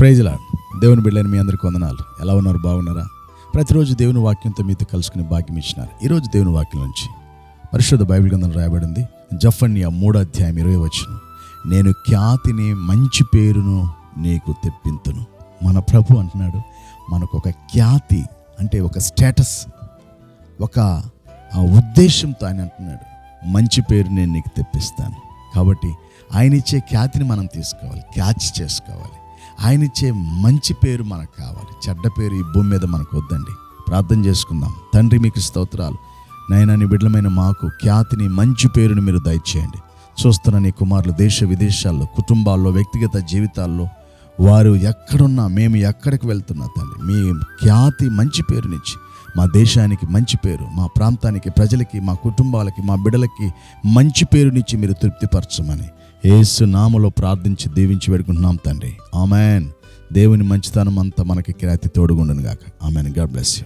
ప్రైజ్లా దేవుని బిడ్డని మీ అందరికి వందనాలు. ఎలా ఉన్నారు? బాగున్నారా? ప్రతిరోజు దేవుని వాక్యంతో మీతో కలుసుకునే భాగ్యం ఇచ్చినారు. ఈరోజు దేవుని వాక్యం నుంచి పరిశుద్ధ బైబిల్ గ్రంథం రాయబడింది. జఫన్య మూడో అధ్యాయం ఇరవై వచ్చిన నేను ఖ్యాతిని మంచి పేరును నీకు తెప్పింతును. మన ప్రభు అంటున్నాడు మనకు ఒక ఖ్యాతి అంటే ఒక స్టేటస్ ఒక ఉద్దేశంతో ఆయన అంటున్నాడు మంచి పేరు నేను నీకు తెప్పిస్తాను. కాబట్టి ఆయన ఇచ్చే ఖ్యాతిని మనం తీసుకోవాలి క్యాచ్ చేసుకోవాలి. ఆయన ఇచ్చే మంచి పేరు మనకు కావాలి. చెడ్డ పేరు ఈ భూమి మీద మనకు వద్దండి. ప్రార్థన చేసుకుందాం. తండ్రి మీకు స్తోత్రాలు. నైనా నీ బిడ్డలమైన మాకు ఖ్యాతిని మంచి పేరుని మీరు దయచేయండి. చూస్తున్న నీ కుమారులు దేశ విదేశాల్లో కుటుంబాల్లో వ్యక్తిగత జీవితాల్లో వారు ఎక్కడున్నా మేము ఎక్కడికి వెళ్తున్నా తల్లి మీ ఖ్యాతి మంచి పేరునిచ్చి మా దేశానికి మంచి పేరు మా ప్రాంతానికి ప్రజలకి మా కుటుంబాలకి మా బిడ్డలకి మంచి పేరునిచ్చి మీరు తృప్తిపరచమని ఏసు నామలో ప్రార్థించి దీవించి పెడుకుంటున్నాం తండ్రి. ఆమెన్. దేవుని మంచితనం అంతా మనకి కిరాతి తోడుగుండును గాక ఆమెన్. God bless you.